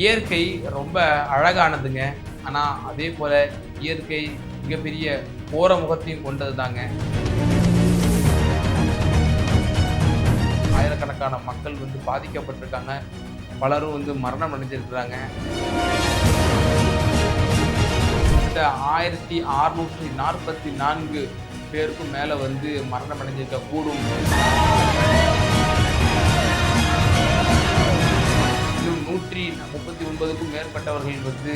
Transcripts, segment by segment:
இயற்கை ரொம்ப அழகானதுங்க. ஆனால் அதே போல் இயற்கை மிகப்பெரிய போற முகத்தையும் கொண்டது தாங்க ஆயிரக்கணக்கான மக்கள் வந்து பாதிக்கப்பட்டிருக்காங்க. பலரும் வந்து மரணம் அடைஞ்சிருக்கிறாங்க. கிட்டத்தட்ட ஆயிரத்தி அறுநூற்றி நாற்பத்தி நான்கு பேருக்கும் மேலே வந்து மரணம் அடைஞ்சிருக்க கூடும். நூற்றி முப்பத்தி ஒன்பதுக்கும் மேற்பட்டவர்கள் வந்து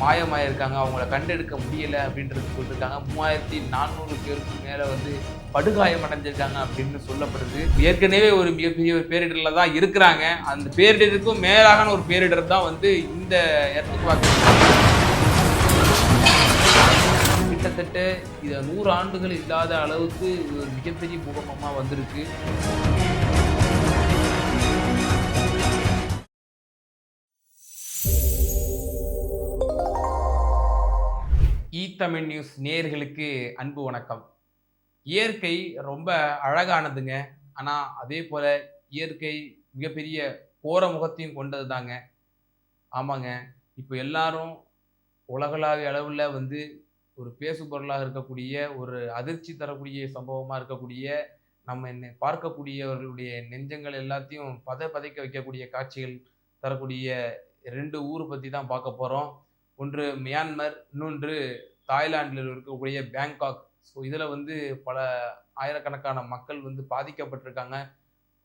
மாயமாயிருக்காங்க. அவங்கள கண்டெடுக்க முடியல அப்படின்றது சொல்லியிருக்காங்க மூவாயிரத்தி நானூறு பேருக்கும் மேலே வந்து படுகாயம் அடைஞ்சிருக்காங்க அப்படின்னு சொல்லப்படுது. ஏற்கனவே ஒரு மிகப்பெரிய ஒரு பேரிடரில் தான் இருக்கிறாங்க. அந்த பேரிடருக்கும் மேலான ஒரு பேரிடர் தான் வந்து இந்த இடத்துக்கு கிட்டத்தட்ட இதை நூறு ஆண்டுகள் இல்லாத அளவுக்கு இது ஒரு மிகப்பெரிய பூகம்பமாக வந்திருக்கு. தமிழ் நியூஸ் நேயர்களுக்கு அன்பு வணக்கம். இயற்கை ரொம்ப அழகானதுங்க. ஆனால் அதே போல் இயற்கை மிகப்பெரிய போர முகத்தையும் கொண்டது தாங்க ஆமாங்க. இப்போ எல்லாரும் உலகளாவிய அளவில் வந்து ஒரு பேசு பொருளாக இருக்கக்கூடிய ஒரு அதிர்ச்சி தரக்கூடிய சம்பவமாக இருக்கக்கூடிய நம்ம என்ன பார்க்கக்கூடியவர்களுடைய நெஞ்சங்கள் எல்லாத்தையும் பத பதைக்க வைக்கக்கூடிய காட்சிகள் தரக்கூடிய ரெண்டு ஊர் பற்றி தான் பார்க்க போகிறோம் ஒன்று மியான்மர் இன்னொன்று தாய்லாந்தில் இருக்கக்கூடிய பேங்காக். ஸோ இதில் வந்து பல ஆயிரக்கணக்கான மக்கள் வந்து பாதிக்கப்பட்டிருக்காங்க.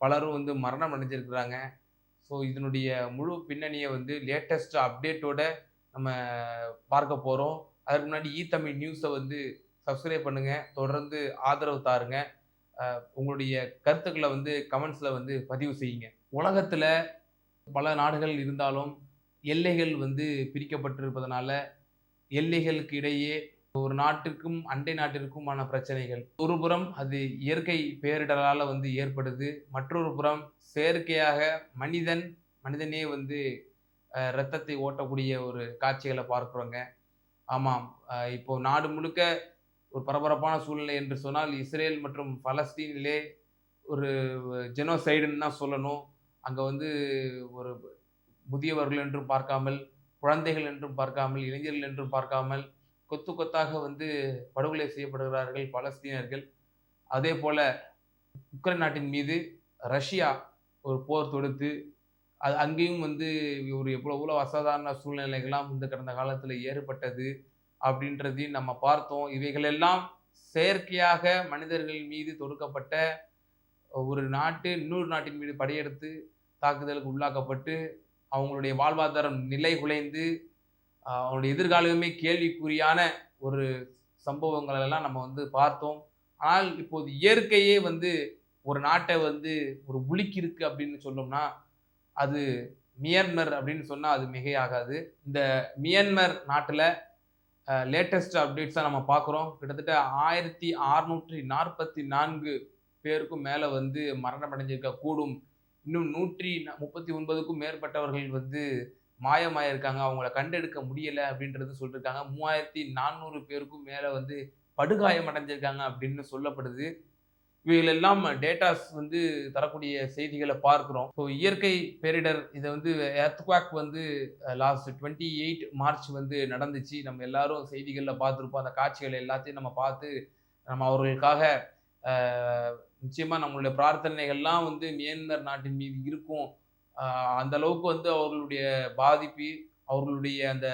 பலரும் வந்து மரணம் அடைஞ்சிருக்கிறாங்க. ஸோ இதனுடைய முழு பின்னணியை வந்து லேட்டஸ்ட் அப்டேட்டோட நம்ம பார்க்க போகிறோம் அதுக்கு முன்னாடி இ தமிழ் நியூஸை வந்து சப்ஸ்கிரைப் பண்ணுங்கள் தொடர்ந்து ஆதரவு தாருங்க. உங்களுடைய கருத்துக்களை வந்து கமெண்ட்ஸில் வந்து பதிவு செய்யுங்க. உலகத்தில் பல நாடுகள் இருந்தாலும் எல்லைகள் வந்து பிரிக்கப்பட்டிருப்பதனால எல்லைகளுக்கு இடையே ஒரு நாட்டிற்கும் அண்டை நாட்டிற்குமான பிரச்சனைகள். ஒரு புறம் அது இயற்கை பேரிடரால் வந்து ஏற்படுது. மற்றொரு புறம் செயற்கையாக மனிதன் மனிதனே வந்து இரத்தத்தை ஓட்டக்கூடிய ஒரு காட்சிகளை பார்க்குறோங்க. ஆமாம். இப்போ நாடு முழுக்க ஒரு பரபரப்பான சூழ்நிலை என்று சொன்னால் இஸ்ரேல் மற்றும் பலஸ்தீனிலே ஒரு ஜெனோசைடுன்னு தான் சொல்லணும். அங்கே வந்து ஒரு முதியவர்கள் என்றும் பார்க்காமல் குழந்தைகள் என்றும் பார்க்காமல் இளைஞர்கள் என்றும் பார்க்காமல் கொத்து கொத்தாக வந்து படுகொலை செய்யப்படுகிறார்கள் பலஸ்தீனர்கள் அதே போல் உக்ரைன் நாட்டின் மீது ரஷ்யா ஒரு போர் தொடுத்து அது அங்கேயும் வந்து ஒரு எவ்வளோ எவ்வளோ அசாதாரண சூழ்நிலைகள்லாம் வந்து கடந்த காலத்தில் ஏற்பட்டது அப்படின்றதையும் நம்ம பார்த்தோம். இவைகளெல்லாம் செயற்கையாக மனிதர்கள் மீது தொடுக்கப்பட்ட ஒரு நாட்டு இன்னொரு நாட்டின் மீது படையெடுத்து தாக்குதலுக்கு உள்ளாக்கப்பட்டு அவங்களுடைய வாழ்வாதாரம் நிலை குலைந்து அவங்களுடைய எதிர்காலமே கேள்விக்குறியான ஒரு சம்பவங்கள் எல்லாம் நம்ம வந்து பார்த்தோம். ஆனால் இப்போது இயற்கையே வந்து ஒரு நாட்டை வந்து ஒரு உலுக்கி இருக்கு அப்படின்னு சொன்னோம்னா அது மியான்மர் அப்படின்னு சொன்னால் அது மிகையாகாது. இந்த மியான்மர் நாட்டில் லேட்டஸ்ட் அப்டேட்ஸாக நம்ம பார்க்குறோம். கிட்டத்தட்ட ஆயிரத்தி அறுநூற்றி நாற்பத்தி நான்கு பேருக்கும் மேலே வந்து மரணமடைஞ்சிருக்க கூடும் இன்னும் நூற்றி முப்பத்தி ஒன்பதுக்கும் மேற்பட்டவர்கள் வந்து மாயமாயிருக்காங்க. அவங்கள கண்டெடுக்க முடியலை அப்படின்றது சொல்லியிருக்காங்க மூவாயிரத்தி நானூறு பேருக்கும் மேலே வந்து படுகாயம் அடைஞ்சிருக்காங்க அப்படின்னு சொல்லப்படுது. இவைகளெல்லாம் டேட்டாஸ் வந்து தரக்கூடிய செய்திகளை பார்க்குறோம். ஸோ இயற்கை பேரிடர் இதை வந்து எர்த்குவாக் வந்து லாஸ்ட் டுவெண்ட்டி எயிட் மார்ச் வந்து நடந்துச்சு. நம்ம எல்லாரும் செய்திகளில் பார்த்துருப்போம். அந்த காட்சிகள் எல்லாத்தையும் நம்ம பார்த்து நம்ம அவர்களுக்காக நிச்சயமாக நம்மளுடைய பிரார்த்தனைகள்லாம் வந்து மியான்மர் நாட்டின் மீது இருக்கும். அந்த அளவுக்கு வந்து அவர்களுடைய பாதிப்பு அவர்களுடைய அந்த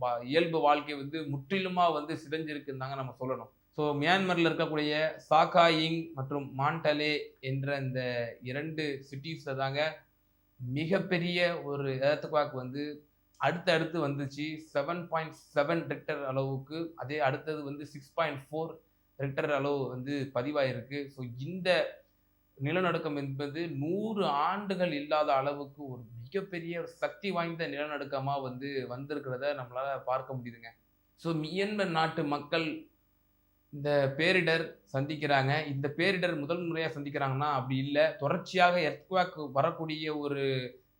வா- இயல்பு வாழ்க்கை வந்து முற்றிலுமாக வந்து சிதைஞ்சிருக்குன்னு தாங்க நம்ம சொல்லணும். ஸோ மியான்மரில் இருக்கக்கூடிய சாகாயிங் மற்றும் மாண்டலே என்ற இந்த இரண்டு சிட்டிஸில் தாங்க மிகப்பெரிய ஒரு எர்த்குவாக் வந்து அடுத்து அடுத்து வந்துச்சு. செவன் பாயிண்ட் செவன் ரெக்டர் அளவுக்கு அதே அடுத்தது வந்து சிக்ஸ் பாயிண்ட் ஃபோர் ரெக்டர் அளவு வந்து பதிவாயிருக்கு. ஸோ இந்த நிலநடுக்கம் என்பது நூறு ஆண்டுகள் இல்லாத அளவுக்கு ஒரு மிகப்பெரிய ஒரு சக்தி வாய்ந்த நிலநடுக்கமாக வந்து வந்திருக்கிறத நம்மளால் பார்க்க முடியுதுங்க. ஸோ மியன்மர் நாட்டு மக்கள் இந்த பேரிடர் சந்திக்கிறாங்க. இந்த பேரிடர் முதல் முறையாக சந்திக்கிறாங்கன்னா அப்படி இல்லை. தொடர்ச்சியாக எர்த்குவாக் வரக்கூடிய ஒரு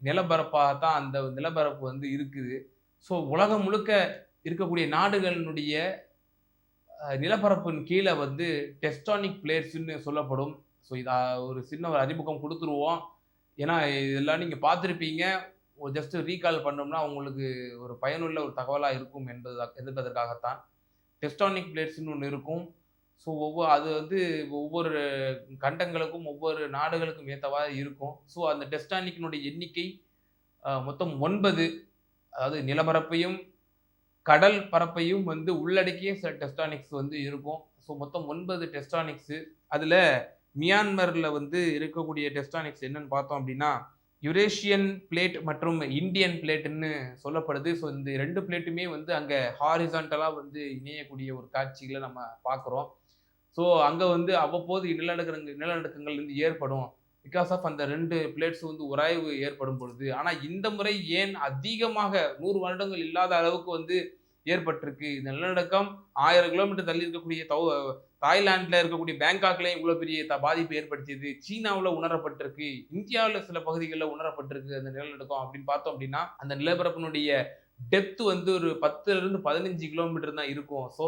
நிலப்பரப்பாக தான் அந்த நிலப்பரப்பு வந்து இருக்குது. ஸோ உலகம் முழுக்க இருக்கக்கூடிய நாடுகளினுடைய நிலப்பரப்பின் கீழே வந்து டெஸ்டானிக் பிளேட்ஸ்னு சொல்லப்படும். ஸோ இது ஒரு சின்ன ஒரு அறிமுகம் கொடுத்துருவோம். ஏன்னா இதெல்லாம் நீங்கள் பார்த்துருப்பீங்க. ஜஸ்ட் ரீகால் பண்ணோம்னா உங்களுக்கு ஒரு பயனுள்ள ஒரு தகவலாக இருக்கும் என்பது என்பதற்காகத்தான். டெஸ்டானிக் பிளேட்ஸ்னு ஒன்று இருக்கும். ஸோ ஒவ்வொரு அது வந்து ஒவ்வொரு கண்டங்களுக்கும் ஒவ்வொரு நாடுகளுக்கும் ஏற்றவாறு இருக்கும். ஸோ அந்த டெஸ்டானிக்கினுடைய எண்ணிக்கை மொத்தம் ஒன்பது. அதாவது நிலப்பரப்பையும் கடல் பரப்பையும் வந்து உள்ளடக்கிய சில டெஸ்டானிக்ஸ் வந்து இருக்கும். ஸோ மொத்தம் ஒன்பது டெஸ்டானிக்ஸு அதில் மியான்மரில் வந்து இருக்கக்கூடிய டெஸ்டானிக்ஸ் என்னன்னு பார்த்தோம் அப்படின்னா யுரேஷியன் பிளேட் மற்றும் இந்தியன் பிளேட்டுன்னு சொல்லப்படுது. ஸோ இந்த ரெண்டு பிளேட்டுமே வந்து அங்கே ஹாரிசான்டலாக வந்து இணையக்கூடிய ஒரு காட்சிகளை நம்ம பார்க்குறோம். ஸோ அங்கே வந்து அவ்வப்போது நிலநடுக்கங்கள் நிலநடுக்கங்கள் வந்து ஏற்படும். பிகாஸ் ஆஃப் அந்த ரெண்டு பிளேட்ஸ் வந்து உராய்வு ஏற்படும் பொழுது ஆனால் இந்த முறை ஏன் அதிகமாக நூறு வருடங்கள் இல்லாத அளவுக்கு வந்து ஏற்பட்டிருக்கு? இந்த நிலநடுக்கம் ஆயிரம் கிலோமீட்டர் தள்ளி இருக்கக்கூடிய தௌ தாய்லாண்டில் இருக்கக்கூடிய பேங்காக்லேயும் இவ்வளோ பெரிய த பாதிப்பு ஏற்படுத்தியது. சீனாவில் உணரப்பட்டிருக்கு. இந்தியாவில் சில பகுதிகளில் உணரப்பட்டிருக்கு அந்த நிலநடுக்கம் அப்படின்னு பார்த்தோம் அப்படின்னா அந்த நிலப்பரப்பினுடைய டெப்த் வந்து ஒரு பத்துலேருந்து பதினஞ்சு கிலோமீட்டர் தான் இருக்கும். ஸோ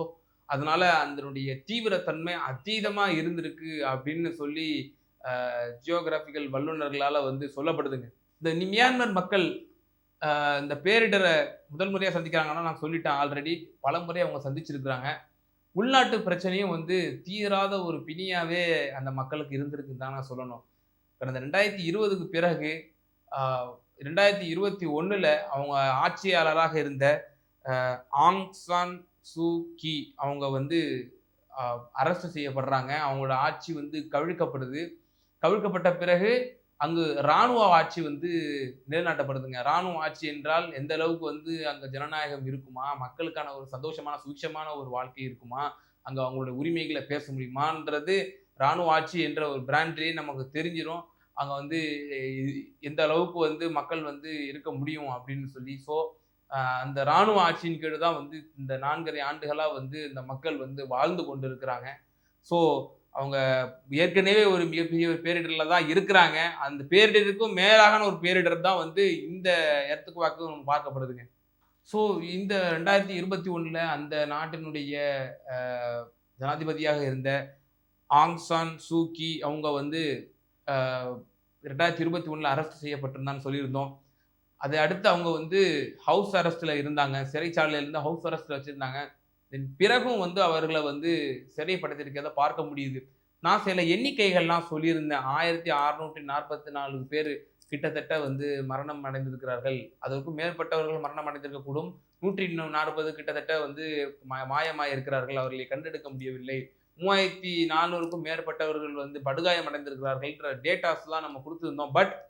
அதனால அதனுடைய தீவிரத்தன்மை அதீதமாக இருந்திருக்கு அப்படின்னு சொல்லி ஜியோகிராஃபிக்கல் வல்லுநர்களால் வந்து சொல்லப்படுதுங்க. இந்த மியான்மர் மக்கள் இந்த பேரிடரை முதல் முறையாக சந்திக்கிறாங்கன்னா நான் சொல்லிட்டேன் ஆல்ரெடி பல முறை அவங்க சந்திச்சிருக்கிறாங்க. உள்நாட்டு பிரச்சனையும் வந்து தீராத ஒரு பிணியாகவே அந்த மக்களுக்கு இருந்திருக்குன்னு தான் நான் சொல்லணும். கடந்த ரெண்டாயிரத்தி இருபதுக்கு பிறகு ரெண்டாயிரத்தி இருபத்தி ஒன்றில் அவங்க ஆட்சியாளராக இருந்த ஆங் சான் சூ கி அவங்க வந்து அரெஸ்ட் செய்யப்படுறாங்க. அவங்களோட ஆட்சி வந்து கவிழ்க்கப்படுது. கவிழ்க்கப்பட்ட பிறகு அங்கு இராணுவ ஆட்சி வந்து நிலைநாட்டப்படுதுங்க. இராணுவ ஆட்சி என்றால் எந்த அளவுக்கு வந்து அங்கே ஜனநாயகம் இருக்குமா? மக்களுக்கான ஒரு சந்தோஷமான சுவிட்சமான ஒரு வாழ்க்கை இருக்குமா? அங்கே அவங்களோட உரிமைகளை பேச முடியுமான்றது இராணுவ ஆட்சி என்ற ஒரு பிராண்ட்லேயே நமக்கு தெரிஞ்சிடும் அங்கே வந்து எந்த அளவுக்கு வந்து மக்கள் வந்து இருக்க முடியும் அப்படின்னு சொல்லி. ஸோ அந்த இராணுவ ஆட்சியின் கீழ் தான் வந்து இந்த நான்கரை ஆண்டுகளாக வந்து இந்த மக்கள் வந்து வாழ்ந்து கொண்டு இருக்கிறாங்க ஸோ அவங்க ஏற்கனவே ஒரு மிகப்பெரிய ஒரு பேரிடரில் தான் இருக்கிறாங்க. அந்த பேரிடருக்கும் மேலான ஒரு பேரிடர் தான் வந்து இந்த இடத்துக்கு வாக்கு பார்க்கப்படுதுங்க. ஸோ இந்த ரெண்டாயிரத்தி இருபத்தி ஒன்றில் அந்த நாட்டினுடைய ஜனாதிபதியாக இருந்த ஆங் சான் சூக்கி அவங்க வந்து ரெண்டாயிரத்தி இருபத்தி ஒன்றில் அரெஸ்ட் செய்யப்பட்டிருந்தான்னு சொல்லியிருந்தோம். அதை அடுத்து அவங்க வந்து ஹவுஸ் அரெஸ்ட்டில் இருந்தாங்க. சிறைச்சாலையில் இருந்து ஹவுஸ் அரெஸ்ட்டில் வச்சுருந்தாங்க. தென் பிறகும் வந்து அவர்களை வந்து சிறைப்படுத்திருக்கிறத பார்க்க முடியுது. நான் சில எண்ணிக்கைகள்லாம் சொல்லியிருந்தேன். ஆயிரத்தி அறுநூற்றி நாற்பத்தி நாலு பேர் கிட்டத்தட்ட வந்து மரணம் அடைந்திருக்கிறார்கள். அதற்கும் மேற்பட்டவர்கள் மரணம் அடைந்திருக்கக்கூடும் நூற்றி நாற்பது கிட்டத்தட்ட வந்து மா- மாயமாய் இருக்கிறார்கள் அவர்களை கண்டெடுக்க முடியவில்லை. மூவாயிரத்தி நானூறுக்கும் மேற்பட்டவர்கள் வந்து படுகாயம் அடைந்திருக்கிறார்கள்ன்ற டேட்டாஸ்லாம் நம்ம கொடுத்துருந்தோம். பட்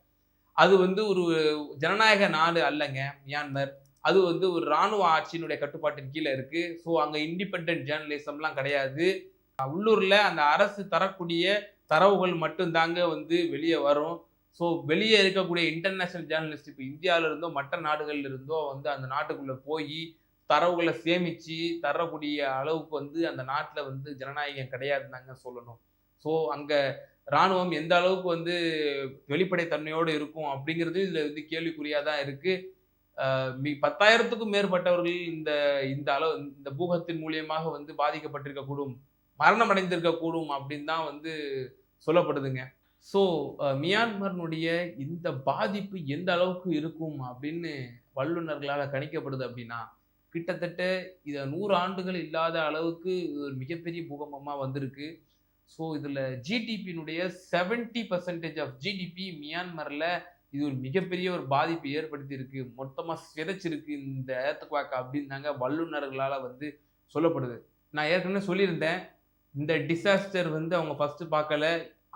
அது வந்து ஒரு ஜனநாயக நாடு அல்லங்க மியான்மர். அது வந்து ஒரு இராணுவ ஆட்சியினுடைய கட்டுப்பாட்டின் கீழே இருக்கு. ஸோ அங்கே இண்டிபெண்ட் ஜேர்னலிசம்லாம் கிடையாது. உள்ளூர்ல அந்த அரசு தரக்கூடிய தரவுகள் மட்டும்தாங்க வந்து வெளியே வரும். ஸோ வெளியே இருக்கக்கூடிய இன்டர்நேஷனல் ஜேர்னலிஸ்ட் இப்போ இந்தியாவில இருந்தோ மற்ற நாடுகள்ல இருந்தோ வந்து அந்த நாட்டுக்குள்ளே போய் தரவுகளை சேமித்து தரக்கூடிய அளவுக்கு வந்து அந்த நாட்டில் வந்து ஜனநாயகம் கிடையாதுன்னு சொல்லணும். ஸோ அங்கே இராணுவம் எந்த அளவுக்கு வந்து வெளிப்படைத்தன்மையோடு இருக்கும் அப்படிங்கிறது இதில் வந்து கேள்விக்குறியாக தான் இருக்குது பத்தாயிரத்துக்கும் மேற்பட்டவர்கள் இந்த இந்த அளவு இந்த பூகத்தின் மூலியமாக வந்து பாதிக்கப்பட்டிருக்கக்கூடும் மரணம் அடைந்திருக்கக்கூடும் அப்படின்னு தான் வந்து சொல்லப்படுதுங்க. ஸோ மியான்மர்னுடைய இந்த பாதிப்பு எந்த அளவுக்கு இருக்கும் அப்படின்னு வல்லுநர்களால் கணிக்கப்படுது அப்படின்னா கிட்டத்தட்ட இதை நூறு ஆண்டுகள் இல்லாத அளவுக்கு இது ஒரு மிகப்பெரிய பூகம்பமாக வந்திருக்கு. ஸோ இதில் ஜிடிபியினுடைய செவன்ட்டி பர்சன்டேஜ் ஆஃப் ஜிடிபி மியான்மரில் இது ஒரு மிகப்பெரிய ஒரு பாதிப்பை ஏற்படுத்தியிருக்கு. மொத்தமாக சிதைச்சிருக்கு இந்த ஏத்துக்குவாக்க அப்படின்னாங்க வல்லுநர்களால் வந்து சொல்லப்படுது. நான் ஏற்கனவே சொல்லியிருந்தேன் இந்த டிசாஸ்டர் வந்து அவங்க ஃபஸ்ட்டு பார்க்கல.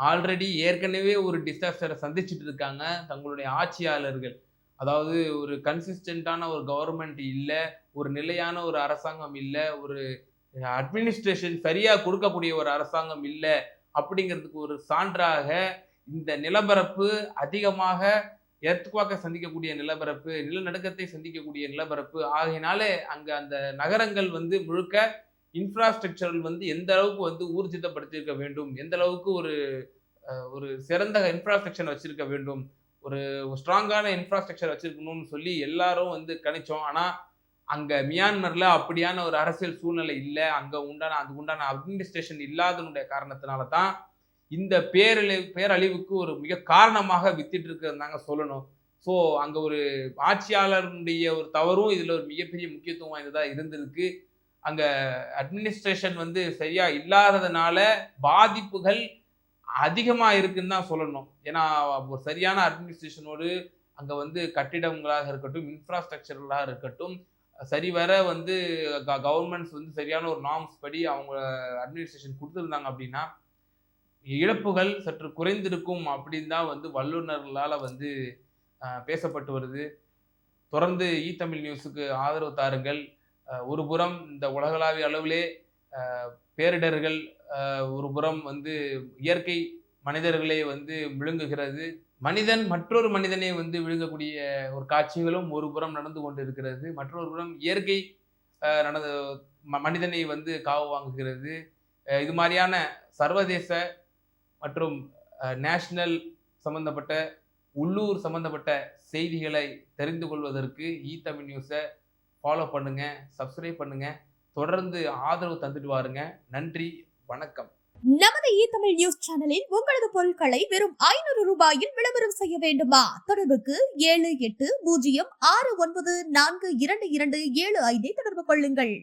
ஆல்ரெடி ஏற்கனவே ஒரு டிசாஸ்டரை சந்திச்சுட்டு இருக்காங்க தங்களுடைய ஆட்சியாளர்கள். அதாவது ஒரு கன்சிஸ்டண்டான ஒரு கவர்மெண்ட் இல்லை ஒரு நிலையான ஒரு அரசாங்கம் இல்லை ஒரு அட்மினிஸ்ட்ரேஷன் சரியாக கொடுக்கக்கூடிய ஒரு அரசாங்கம் இல்லை அப்படிங்கிறதுக்கு ஒரு சான்றாக இந்த நிலப்பரப்பு அதிகமாக எர்த்குவாக்கை சந்திக்கக்கூடிய நிலப்பரப்பு நிலநடுக்கத்தை சந்திக்கக்கூடிய நிலப்பரப்பு. ஆகையினாலே அங்கே அந்த நகரங்கள் வந்து முழுக்க இன்ஃப்ராஸ்ட்ரக்சரல் வந்து எந்த அளவுக்கு வந்து ஊர்ஜிதப்படுத்தியிருக்க வேண்டும் எந்த அளவுக்கு ஒரு ஒரு சிறந்த இன்ஃப்ராஸ்ட்ரக்சர் வச்சிருக்க வேண்டும் ஒரு ஸ்ட்ராங்கான இன்ஃப்ராஸ்ட்ரக்சர் வச்சிருக்கணும்னு சொல்லி எல்லாரும் வந்து கணிச்சோம். ஆனால் அங்கே மியான்மரில் அப்படியான ஒரு அரசியல் சூழ்நிலை இல்லை. அங்கே உண்டான அதுக்கு உண்டான அட்மினிஸ்ட்ரேஷன் இல்லாதனுடைய காரணத்தினால தான் இந்த பேரழி பேரழிவுக்கு ஒரு மிக காரணமாக வித்திட்டு இருக்கிறதாங்க சொல்லணும். ஸோ அங்கே ஒரு ஆட்சியாளருடைய ஒரு தவறும் இதில் ஒரு மிகப்பெரிய முக்கியத்துவம் வாய்ந்ததாக இருந்திருக்கு. அங்கே அட்மினிஸ்ட்ரேஷன் வந்து சரியாக இல்லாததுனால பாதிப்புகள் அதிகமாக இருக்குன்னு தான் சொல்லணும். ஏன்னா ஒரு சரியான அட்மினிஸ்ட்ரேஷனோடு அங்கே வந்து கட்டிடங்களாக இருக்கட்டும் இன்ஃப்ராஸ்ட்ரக்சர்களாக இருக்கட்டும் சரிவர வந்து கவர்மெண்ட்ஸ் வந்து சரியான ஒரு நார்ம்ஸ் படி அவங்க அட்மினிஸ்ட்ரேஷன் கொடுத்துருந்தாங்க அப்படின்னா இழப்புகள் சற்று குறைந்திருக்கும் அப்படின்னு தான் வந்து வல்லுநர்களால் வந்து பேசப்பட்டு வருது. தொடர்ந்து ஈ தமிழ் நியூஸுக்கு ஆதரவு தாருங்கள். ஒரு புறம் இந்த உலகளாவிய அளவிலே பேரிடர்கள் ஒரு புறம் வந்து இயற்கை மனிதர்களே வந்து விழுங்குகிறது. மனிதன் மற்றொரு மனிதனை வந்து விழுங்கக்கூடிய ஒரு காட்சிகளும் ஒரு புறம் நடந்து கொண்டு இருக்கிறது மற்றொரு புறம் இயற்கை நடந்த மனிதனை வந்து காவு வாங்குகிறது. இது மாதிரியான சர்வதேச மற்றும் நேஷனல் சம்பந்தப்பட்ட உள்ளூர் சம்பந்தப்பட்ட செய்திகளை தெரிந்து கொள்வதற்கு ஈ தமிழ் நியூஸை ஃபாலோ பண்ணுங்கள் சப்ஸ்கிரைப் பண்ணுங்கள் தொடர்ந்து ஆதரவு தந்துட்டு வாருங்க. நன்றி வணக்கம். நமது இ தமிழ் நியூஸ் சேனலில் உங்களது பொருட்களை வெறும் ஐநூறு ரூபாயில் விளம்பரம் செய்ய வேண்டுமா? தொடர்புக்கு ஏழு எட்டு பூஜ்ஜியம் ஆறு ஒன்பது நான்கு இரண்டு இரண்டு ஏழு ஐந்தை தொடர்பு கொள்ளுங்கள்.